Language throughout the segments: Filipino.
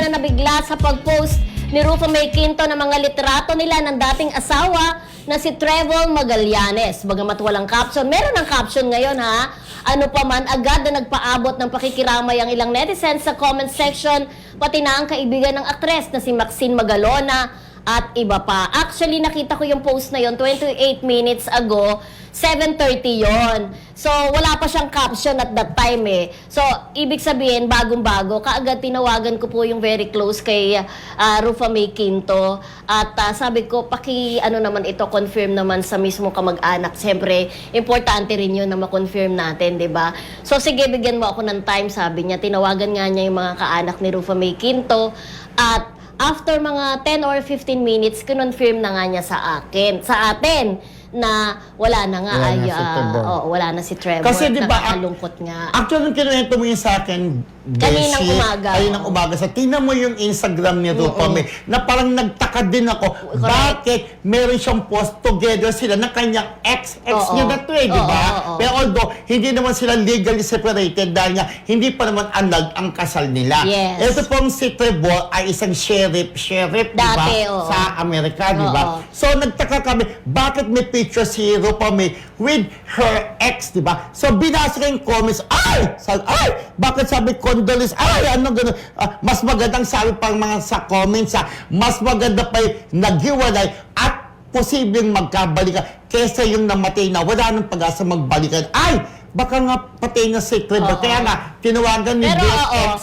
na nabigla sa pag-post ni Rufa May ng mga litrato nila ng dating asawa na si Trevor Magallanes. Bagamat walang caption, meron ng caption ngayon ha. Ano pa man, agad na nagpaabot ng pakikiramay ang ilang netizens sa comment section, pati na ang kaibigan ng aktres na si Maxine Magalona at iba pa. Actually, nakita ko yung post na yon 28 minutes ago, 7.30 yon. So, wala pa siyang caption at that time eh. So, ibig sabihin, bagong-bago, kaagad tinawagan ko po yung very close kay ah, Rufa May Quinto. At ah, sabi ko, paki, ano naman ito, confirm naman sa mismo kamag-anak. Siyempre, importante rin yun na ma-confirm natin, di ba? So, sige, bigyan mo ako ng time, sabi niya. Tinawagan nga niya yung mga kaanak ni Rufa May Quinto. At after mga 10 or 15 minutes, kinonfirm na nga niya sa akin, sa atin, na wala na nga Wala na ay, si ah, Trevor. oo, wala na si Trevor. Kasi di ba, Nakakalungkot nga. Actually, nung kinuwento mo yun sa akin, Kaninang Beshi, umaga. Kaninang umaga. Sa tingnan mo yung Instagram ni Rupa May, na parang nagtaka din ako, bakit meron siyang post together sila ng kanyang ex-ex Oo. niya na to eh, di Oo, ba? oo. Pero although, hindi naman sila legally separated dahil nga, hindi pa naman anag ang kasal nila. Yes. Ito pong si Trevor ay isang sheriff, sheriff, di ba? Dati, oo. Sa Amerika, di ba? Oo. So, nagtaka kami, bakit may picture si Rupa May with her ex, di ba? So, binasa ko yung comments, ay! Sabi, ay! Bakit sabi condolence? Ay, ano gano'n? Ah, mas magandang sabi pang mga sa comments, ah, mas maganda pa yung naghiwalay at posibleng magkabalikan kesa yung namatay na wala nang pag-asa magbalikan. Ay! Baka nga patay na si Trevor. Oo. Kaya nga, tinawagan ni Pero, BFF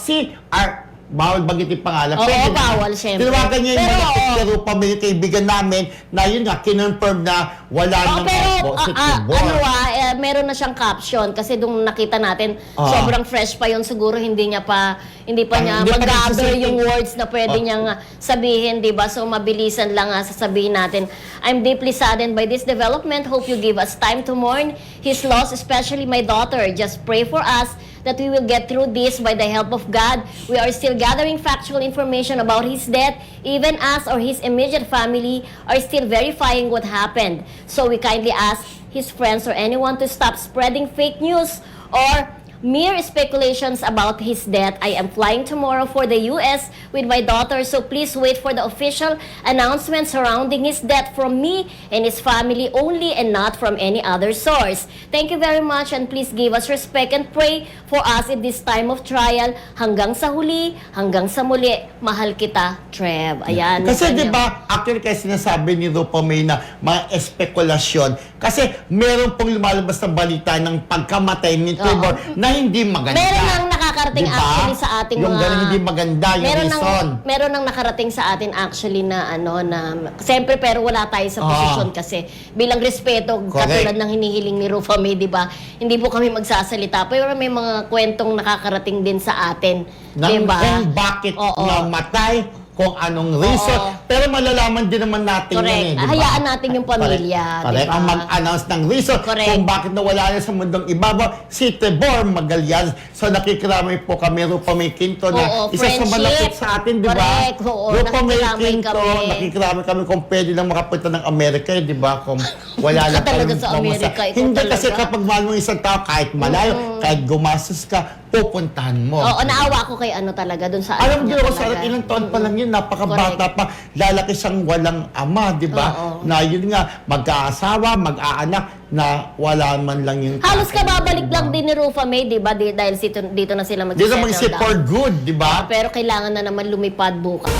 Bawal bagitin pangalan. Oo, Pwede na. bawal, syempre. Tinawagan niya yung Pero, mga pero pamilya kaibigan namin na yun nga, kinonfirm na wala Oh, nang pero si ah, ah, Tibor. ano ah, eh, meron na siyang caption kasi nung nakita natin Ah. sobrang fresh pa yon siguro hindi niya pa hindi pa niya pa mag-gather yung words na pwede Ah. niyang ah, sabihin, 'di ba? So mabilisan lang ah, sasabihin natin. I'm deeply saddened by this development. Hope you give us time to mourn his loss, especially my daughter. Just pray for us that we will get through this by the help of God. We are still gathering factual information about his death. Even us or his immediate family are still verifying what happened. So we kindly ask his friends or anyone to stop spreading fake news or mere speculations about his death. I am flying tomorrow for the US with my daughter, so please wait for the official announcement surrounding his death from me and his family only and not from any other source. Thank you very much and please give us respect and pray for us in this time of trial. Hanggang sa huli, hanggang sa muli, mahal kita, Trev. Ayan. Kasi di ba, actually kaya sinasabi ni Rupa May na mga espekulasyon. Kasi meron pong lumalabas na balita ng pagkamatay ni Trevor na hindi maganda. Meron nang nakakarating Di ba? actually sa ating yung mga... ganun hindi maganda, yung meron reason. Nang, meron nang nakarating sa atin actually na ano na siyempre pero wala tayo sa posisyon kasi bilang respeto Correct. katulad ng hinihiling ni Rufa May, 'di ba? Hindi po kami magsasalita pero may mga kwentong nakakarating din sa atin, ng 'di ba? kung bakit Oo. namatay, kung anong reason. Oo. Pero malalaman din naman natin Correct. yan eh, di ba? Hayaan natin yung pamilya, Correct. di Correct. ba? Ang mag-announce ng reason Correct. kung bakit nawala na sa mundong ibabaw si Tebor Magallanes. So nakikiramay po kami, Rupa May Quinto na Oo, isa sa friendship. malapit sa atin, di ba? Correct. Oo, Rupa May nakikiramay Quinto, kami. nakikiramay kami kung pwede lang makapunta ng Amerika, eh, di ba? Kung wala Ka lang talaga sa Amerika, ikaw Hindi talaga. kasi kapag mahal mo isang tao, kahit malayo, kahit gumastos ka, pupuntahan mo. Oo, naawa ko kay ano talaga dun sa Alam anak niyo niya ko, Sarah, talaga. ilang taon pa lang yun, napakabata pa, lalaki siyang walang ama, di ba? Oo. Na yun nga, mag-aasawa, mag-aanak, na wala man lang yung... Halos kababalik lang din ni Rufa May, 'di ba? Di, dahil dito, dito na sila Di na mag-settle mag-isip for good, di ba? Pero kailangan na naman lumipad bukas.